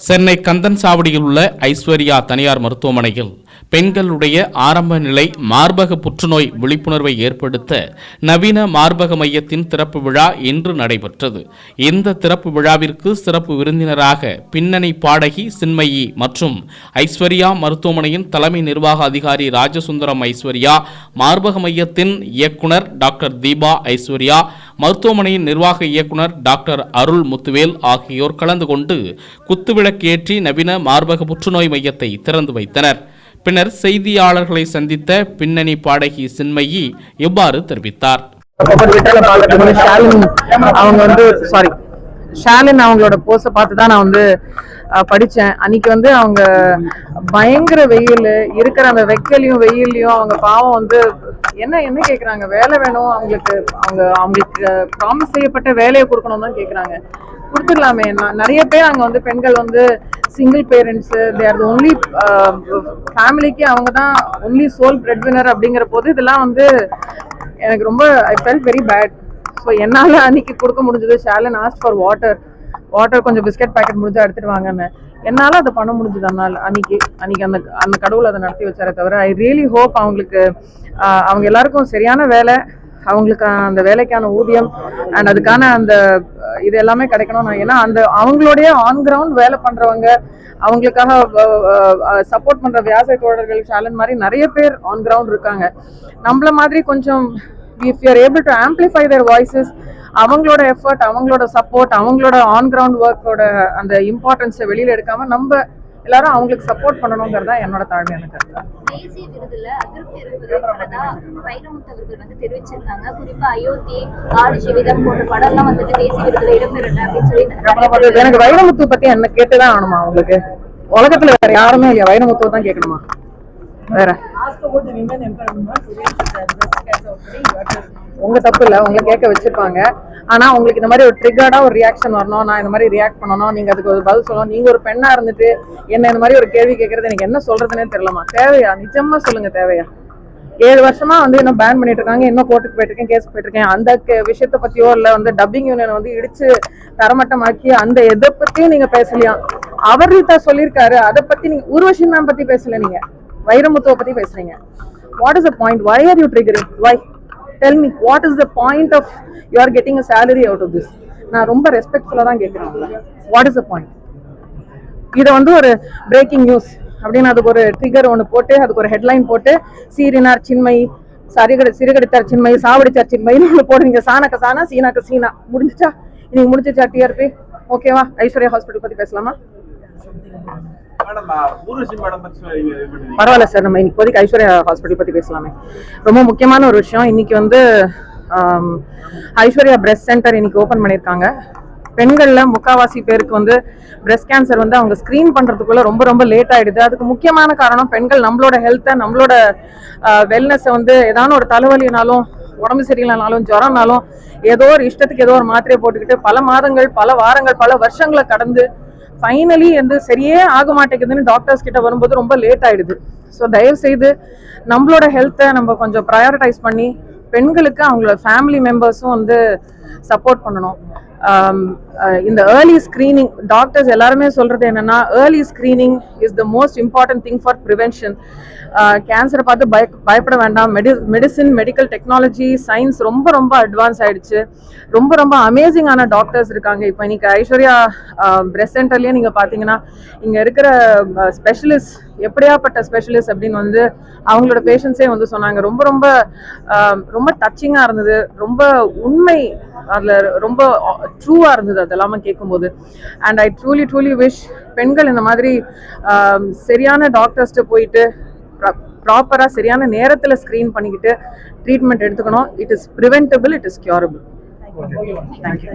சென்னை கந்தன் சாவடியில் உள்ள ஐஸ்வர்யா தனியார் மருத்துவமனையில் பெண்களுடைய ஆரம்ப நிலை மார்பக புற்றுநோய் விழிப்புணர்வை ஏற்படுத்த நவீன மார்பக மையத்தின் திறப்பு விழா இன்று நடைபெற்றது. இந்த திறப்பு விழாவிற்கு சிறப்பு விருந்தினராக பின்னணி பாடகி சின்மயி மற்றும் ஐஸ்வர்யா மருத்துவமனையின் தலைமை நிர்வாக அதிகாரி ராஜசுந்தரம் ஐஸ்வர்யா மார்பக மையத்தின் இயக்குனர் டாக்டர் தீபா ஐஸ்வர்யா மருத்துவமனையின் நிர்வாக இயக்குனர் டாக்டர் அருள் முத்துவேல் ஆகியோர் கலந்து கொண்டு குத்துவிளக்கேற்றி நவீன மார்பக புற்றுநோய் மையத்தை திறந்து வைத்தனர். பின்னர் செய்தியாளர்களை சந்தித்த பின்னணி பாடகி சின்மயி இவ்வாறு தெரிவித்தார்? அவங்க வந்து சாரி ஷாலின் அவங்களோட போஸை பார்த்து தான் நான் வந்து படித்தேன் படிச்சேன். அன்னைக்கு வந்து அவங்க பயங்கர வெயில் இருக்கிற அந்த வெக்கலையும் வெயிலையும் அவங்க பாவம் வந்து என்ன என்ன கேக்குறாங்க? வேலை வேணும் அவங்களுக்கு அவங்க அவங்களுக்கு ப்ராமிஸ் செய்யப்பட்ட வேலையை கொடுக்கணும் தான் கேட்குறாங்க கொடுத்துடலாமே. நான் நிறைய பேர் அங்கே வந்து பெண்கள் வந்து single parents they are the only ஃபேமிலிக்கு அவங்க தான் ஒன்லி சோல் பிரெட் வினர் அப்படிங்கிற போது இதெல்லாம் வந்து எனக்கு ரொம்ப I felt very bad so என்னால் அன்னைக்கு கொடுக்க முடிஞ்சது ஷேலன் ஆஸ்ட் ஃபார் வாட்டர் வாட்டர் கொஞ்சம் பிஸ்கட் பேக்கெட் முடிஞ்சு எடுத்துட்டு வாங்கன்னு. என்னால் அதை பண்ண முடிஞ்சது அதனால் அன்னைக்கு அன்னைக்கு அந்த அந்த கடவுள் அதை நடத்தி வச்சாரே தவிர ஐ ரியலி ஹோப் அவங்களுக்கு அவங்க எல்லாருக்கும் சரியான வேலை அவங்களுக்கு அந்த வேலைக்கான ஊதியம் அண்ட் அதுக்கான அந்த இது எல்லாமே கிடைக்கணும் நான் ஏன்னா அந்த அவங்களுடைய ஆன் கிரவுண்ட் வேலை பண்றவங்க அவங்களுக்காக சப்போர்ட் பண்ற வியாச தோழர்கள் ஷாலன் மாதிரி நிறைய பேர் ஆன் கிரவுண்ட் இருக்காங்க. நம்மள மாதிரி கொஞ்சம் if you are able to amplify their voices அவங்களோட எஃபர்ட் அவங்களோட சப்போர்ட் அவங்களோட ஆன் கிரவுண்ட் ஒர்க்கோட அந்த இம்பார்ட்டன்ஸை வெளியில எடுக்காம நம்ம எல்லாரும் அவங்களுக்கு சப்போர்ட் பண்ணணுங்கிறது தான் என்னோட தாழ்மையான கருத்து தேசிய விருதுல அதிருப்தி இருப்பதா வைரமுத்து அவர்கள் வந்து தெரிவிச்சிருக்காங்க. குறிப்பா அயோத்தி ஆடு சிவிதம் போன்ற படம்லாம் வந்துட்டு தேசிய விருதுல இடம்பெறல அப்படின்னு சொல்லி எனக்கு வைரமுத்து பத்தி என்ன கேட்டுதான் ஆகணுமா உங்களுக்கு? உலகத்துல வேற யாருமே இல்லையா? வைரமுத்துவை தான் கேட்கணுமா? வேற. உங்க தப்பு இல்ல உங்களை கேட்க வச்சிருப்பாங்க. ஆனா உங்களுக்கு இந்த மாதிரி ஒரு ட்ரிகர்டா ஒரு ரியாக்ஷன் வரணும் நான் இந்த மாதிரி ரியாக்ட் பண்ணணும் நீங்க அதுக்கு ஒரு பதில் சொல்லணும் நீங்க ஒரு பெண்ணா இருந்துட்டு என்ன இந்த மாதிரி ஒரு கேள்வி கேட்கறது எனக்கு என்ன சொல்றதுன்னே தெரியலமா தேவையா? நிஜமா சொல்லுங்க தேவையா? ஏழு வருஷமா வந்து என்ன பேன் பண்ணிட்டு இருக்காங்க இன்னும் கோர்ட்டுக்கு போயிட்டு இருக்கேன் கேஸ் போயிட்டு இருக்கேன். அந்த விஷயத்த பத்தியோ இல்ல வந்து டப்பிங் யூனியன் வந்து இடிச்சு தரமட்டமாக்கி அந்த எதை பத்தியும் நீங்க பேசலையா? அவர் ரீதா சொல்லியிருக்காரு அதை பத்தி நீங்க ஊர்வஷி மேம் பத்தி பேசல நீங்க. வைரமுத்துவ பத்தி பேசுறீங்க. What is the point why are you triggering why tell me what is the point of you are getting a salary out of this நான் ரொம்ப ரெஸ்பெக்ட்ஃபுல்லாக தான் கேட்குறேன் வாட் இஸ் த பாயிண்ட் இதை வந்து ஒரு பிரேக்கிங் நியூஸ் அப்படின்னு அதுக்கு ஒரு ட்ரிகர் ஒன்று போட்டு அதுக்கு ஒரு ஹெட்லைன் போட்டு சீரினார் சின்மை சரிகடை சிறுகடித்தார் சின்மை சாவடிச்சார் சின்மைன்னு ஒன்று போடுறீங்க சாணக்க சானா சீனாக்க சீனா. முடிஞ்சிச்சா? இன்னைக்கு முடிஞ்சிச்சா டிஆர்பி ஓகேவா ஐஸ்வர்யா ஹாஸ்பிட்டல் பத்தி பேசலாமா? பரவாயில்ல சார். நம்ம இன்னைக்கு இப்போதைக்கு ஐஸ்வர்யா ஹாஸ்பிட்டல் பத்தி பேசலாமே. ரொம்ப முக்கியமான ஒரு விஷயம். இன்னைக்கு வந்து ஐஸ்வர்யா பிரஸ்ட் சென்டர் இன்னைக்கு ஓபன் பண்ணியிருக்காங்க. பெண்கள்ல முக்காவாசி பேருக்கு வந்து பிரஸ்ட் கேன்சர் வந்து அவங்க ஸ்கிரீன் பண்றதுக்குள்ள ரொம்ப ரொம்ப லேட் ஆயிடுது. அதுக்கு முக்கியமான காரணம் பெண்கள் நம்மளோட ஹெல்த்தை நம்மளோட வெல்னஸை வந்து ஏதான ஒரு தலைவலினாலும் உடம்பு சரியில்லைனாலும் ஜுரம்னாலும் ஏதோ ஒரு இஷ்டத்துக்கு ஏதோ ஒரு மாத்திரையை போட்டுக்கிட்டு பல மாதங்கள் பல வாரங்கள் பல வருஷங்களை கடந்து ஃபைனலி வந்து சரியே ஆக மாட்டேங்குதுன்னு டாக்டர்ஸ் கிட்ட வரும்போது ரொம்ப லேட் ஆயிடுது. ஸோ தயவு செய்து நம்மளோட ஹெல்த்தை நம்ம கொஞ்சம் ப்ரையாரிட்டைஸ் பண்ணி பெண்களுக்கு அவங்களோட ஃபேமிலி மெம்பர்ஸும் வந்து சப்போர்ட் பண்ணணும். இந்த ஏர்லி ஸ்க்ரீனிங் டாக்டர்ஸ் எல்லாருமே சொல்றது என்னன்னா early screening is the most important thing for prevention கேன்சரை பார்த்து பய பயப்பட வேண்டாம். மெடி மெடிசின் மெடிக்கல் டெக்னாலஜி சயின்ஸ் ரொம்ப ரொம்ப அட்வான்ஸ் ஆயிடுச்சு. ரொம்ப ரொம்ப அமேசிங்கான டாக்டர்ஸ் இருக்காங்க. இப்போ இன்னைக்கு ஐஸ்வர்யா பிரெஸ் சென்டர்லேயே நீங்கள் பார்த்தீங்கன்னா இங்கே இருக்கிற uh, ஸ்பெஷலிஸ்ட் எப்படியாப்பட்ட ஸ்பெஷலிஸ்ட் அப்படின்னு வந்து அவங்களோட பேஷண்ட்ஸே வந்து சொன்னாங்க. ரொம்ப ரொம்ப ரொம்ப டச்சிங்கா இருந்தது. ரொம்ப உண்மை அதுல ரொம்ப ட்ரூவா இருந்தது அதெல்லாமே கேட்கும்போது and I truly truly wish பெண்கள் இந்த மாதிரி சரியான டாக்டர்ஸ்ட்டு போயிட்டு ப்ராப்பரா சரியான நேரத்துல ஸ்கிரீன் பண்ணிக்கிட்டு ட்ரீட்மெண்ட் எடுத்துக்கணும். It is preventable it is curable thank you